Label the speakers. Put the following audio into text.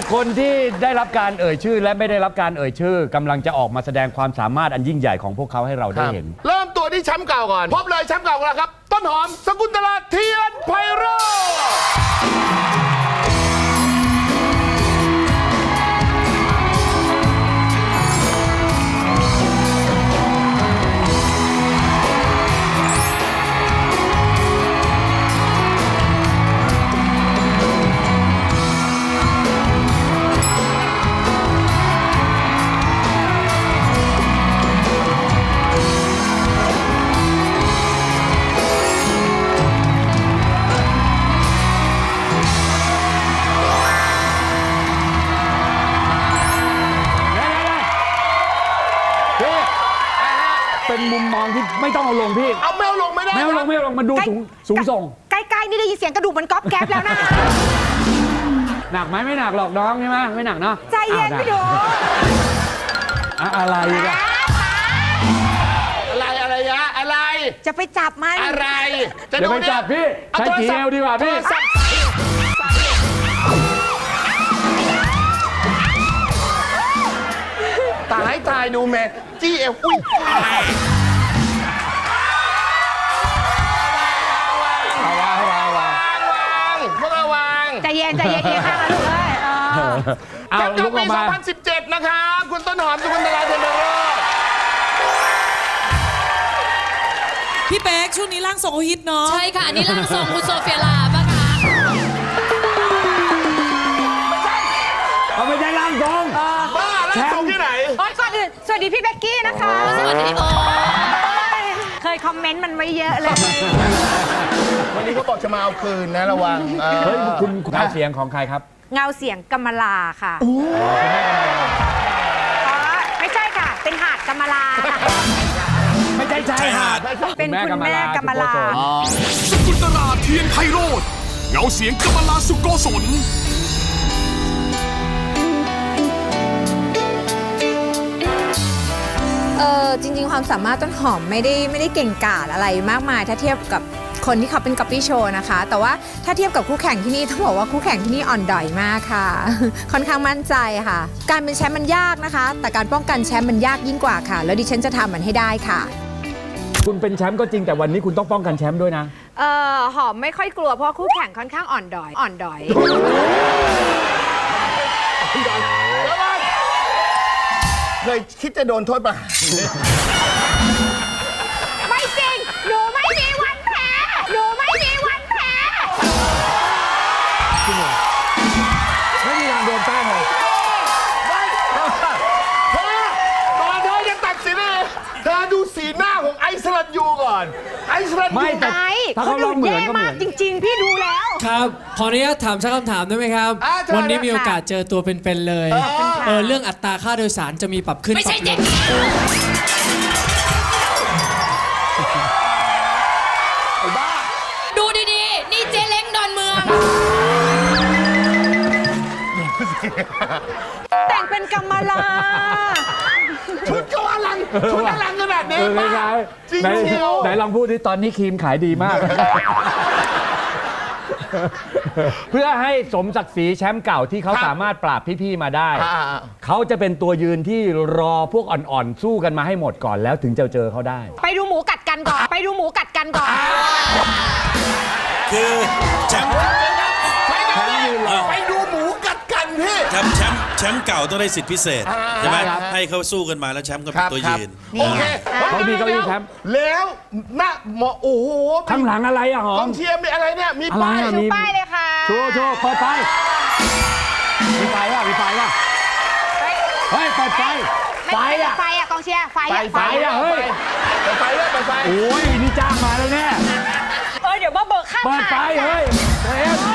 Speaker 1: บุคคลที่ได้รับการเอ่ยชื่อ และไม่ได้รับการเอ่ยชื่อกำลังจะออกมาแสดงความสามารถอันยิ่งใหญ่ของพวกเขาให้เราได้เห็น
Speaker 2: เริ่มตัวที่แชมป์เก่าก่อน พบเลยแชมป์เก่าของเราครับ ต้นหอมสกุลตลาเทียนไพโรจน์
Speaker 1: เป็นมุมมองที่ไม่ต้องเอาลงพี่
Speaker 2: เอาแมวลงไม่ได้
Speaker 1: ไม่เอาลงไม่เอาลงมันดูสูงสูงส่ง
Speaker 3: ใกล้ๆนี่ได้ยินเสียงกระดูกมันก๊อบแก๊บแล้วนะ
Speaker 1: หนักไหมไม่หนักหรอกน้องใช่ไหมไม่หนักเนาะ
Speaker 3: ใจเย็น
Speaker 1: อ้าว
Speaker 3: พี่ดู
Speaker 1: อะอะไรอะ
Speaker 2: อะไรอะไรยะอะไร
Speaker 3: จะไปจับมัน
Speaker 2: อะไร จะ
Speaker 1: เดี๋ยวไป
Speaker 2: นี่
Speaker 1: จับพี่
Speaker 2: อา
Speaker 1: ใช้
Speaker 2: โทร
Speaker 1: จี
Speaker 2: ศั
Speaker 1: เอ
Speaker 2: พ
Speaker 1: ล
Speaker 2: ท์
Speaker 1: ดีกว่าพี่
Speaker 2: โทรศัพท์ายตายดูแม่จี้เอวอุ้ย
Speaker 1: เอาวางเอาวางเอาวาง
Speaker 2: วางพวกเราวาง
Speaker 3: ใจเย็นใจเย็นเย็นข้างแล้วลูกเอ้ยเออ
Speaker 1: เอา
Speaker 2: แชมป์
Speaker 1: ลุ
Speaker 2: เก่าก
Speaker 1: อ
Speaker 2: ปี
Speaker 1: อกมา
Speaker 2: 2017 นะครับ คุณต้นหอมสกุลตลาเทียนไพโรจน์
Speaker 4: พี่เป๊กช่วงนี้ร่างทรงเขาฮิตเนาะ
Speaker 5: ใช่ค่ะ อันนี้ร่างทรงคุณโซเฟียลาปะ
Speaker 2: ส
Speaker 3: วัสดีพี่เบกกี้นะคะ
Speaker 5: สวัสดีโอ
Speaker 3: เคยคอมเมนต์มันไว้เยอะเลย
Speaker 2: วันนี้เขาบอกจะมาเอาคืนนะระวังเออ
Speaker 1: เฮ้ยคุณเอาเสียงของใครครับ
Speaker 3: เงาเสียงกำมะลาค่ะอ๋อไม่ใช่ค่ะ เป็นหาดกำมะลาค่ะ
Speaker 1: ไม่ใช่ชายหาด
Speaker 3: เป็นคุณแม่กำมะลา
Speaker 6: สกุลตลาเทียนไพโรธเงาเสียงกำมลาสุโกศล
Speaker 7: ออจริง ๆ ความสามารถต้นหอมไม่ได้ไม่ได้เก่งกาจอะไรมากมาย ถ้าเทียบกับคนที่เขาเป็นก๊อปปี้โชว์นะคะ แต่ว่าถ้าเทียบกับคู่แข่งที่นี่ต้องบอกว่าคู่แข่งที่นี่อ่อนดอยมากค่ะ ค่อนข้างมั่นใจค่ะ การเป็นแชมป์มันยากนะคะ แต่การป้องกันแชมป์มันยากยิ่งกว่าค่ะ แล้วดิฉันจะทำมันให้ได้ค่ะ
Speaker 1: คุณเป็นแชมป์ก็จริงแต่วันนี้คุณต้องป้องกันแชมป์ด้วยนะ
Speaker 3: เออหอมไม่ค่อยกลัวเพราะคู่แข่งค่อนข้างอ่อนดอย อ่อนดอย
Speaker 2: เคยคิดจะโดนโทษประหาร
Speaker 3: ไม่จริง หนูไม่มีวันแพ้ หนูไม่มีวันแพ้
Speaker 1: มีทางโดนแป้งเลย
Speaker 2: ไม่เธอเธอตอนเธอจะตัดสินเลยเธอ ดูสีหน้าของไอซ์สลัดยูก่อน ไอซ์สลัดยู
Speaker 1: ไม่แต่
Speaker 3: ไอ้
Speaker 1: ถ้า
Speaker 3: เขา
Speaker 1: เขาล
Speaker 3: ดู
Speaker 1: องเหมือน
Speaker 3: แย่
Speaker 1: ก็เหมื
Speaker 3: มา
Speaker 1: อกน
Speaker 3: จริง ๆ พี่ดูแล้ว
Speaker 4: ครับ ขออนุญาตถามสักคำถามได้ไหมครับ
Speaker 2: อ่าเชิญ
Speaker 4: วันนี้
Speaker 2: เลย
Speaker 4: มีโอกาสเจอตัวเป็นๆเลย เออเรื่องอัตราค่าโดยสารจะมีปรับขึ้น
Speaker 5: ไม่ใช่
Speaker 4: ปรับล
Speaker 5: เจ็ด
Speaker 4: ง
Speaker 3: แต่งเป็นกำมะลา
Speaker 2: ชุดก็อลัง ชุดอลังขนาด
Speaker 1: เอ
Speaker 2: นี้
Speaker 1: อไม่
Speaker 2: ป้า
Speaker 1: ใช่
Speaker 2: จริง
Speaker 1: ไหน
Speaker 2: เชียว
Speaker 1: ไหนลองพูดที่ตอนนี้ครีมขายดีมาก เพื่อให้สมศักดิ์ศรีแชมป์เก่าที่เขาสามารถปราบพี่ ๆ มาได้
Speaker 2: อ่า
Speaker 1: เขาจะเป็นตัวยืนที่รอพวกอ่อน ๆ สู้กันมาให้หมดก่อนแล้วถึงจะเจอเขาได้
Speaker 3: ไปดูหมูกัดกันก่อน ไปดูหมูกัดกันก่อน
Speaker 8: คือแชมป์
Speaker 2: ไป
Speaker 8: แชมป์แชมป์เก่าต้องได้สิทธิพิเศษ
Speaker 2: อ่า
Speaker 8: ใช่ไหม
Speaker 2: ครับ
Speaker 8: ให้เขาสู้กันมาแล้วแชมป์ก็
Speaker 2: ค
Speaker 8: เป็น
Speaker 2: รับ
Speaker 8: ตัว
Speaker 2: ครับ
Speaker 8: ยืน
Speaker 2: โอเค
Speaker 1: เขามีเก้าอี้แชมป์
Speaker 2: แล้วหน้าหมอโอ้โห
Speaker 1: ข้างหลังอะไรอะหอก
Speaker 2: อ
Speaker 1: ม
Speaker 2: งเชียร์มีอะไรเนี่ย มี
Speaker 1: อะไร
Speaker 2: ป้าย
Speaker 1: อะ
Speaker 3: ดู
Speaker 1: มี
Speaker 3: ป้ายเลยค่ะ
Speaker 1: โชว์โชว์เปิดไฟมีไฟป่ะมีไฟป่ะเฮ้ยเปิดไฟไฟ
Speaker 3: ไม่
Speaker 1: อะ
Speaker 3: ไฟอะกองเชียร์ไฟ
Speaker 2: ไฟ
Speaker 3: อะ
Speaker 2: ไฟ
Speaker 1: อะเฮ้ย
Speaker 2: ไปไฟเลยไปไฟ
Speaker 1: โอ้ยนี่จ้างมาแล้วแน่
Speaker 3: เออเดี๋ยวมาเบิกค่า
Speaker 1: เปิดไฟ
Speaker 3: ถ่าย
Speaker 1: เฮ้ยเอ็ม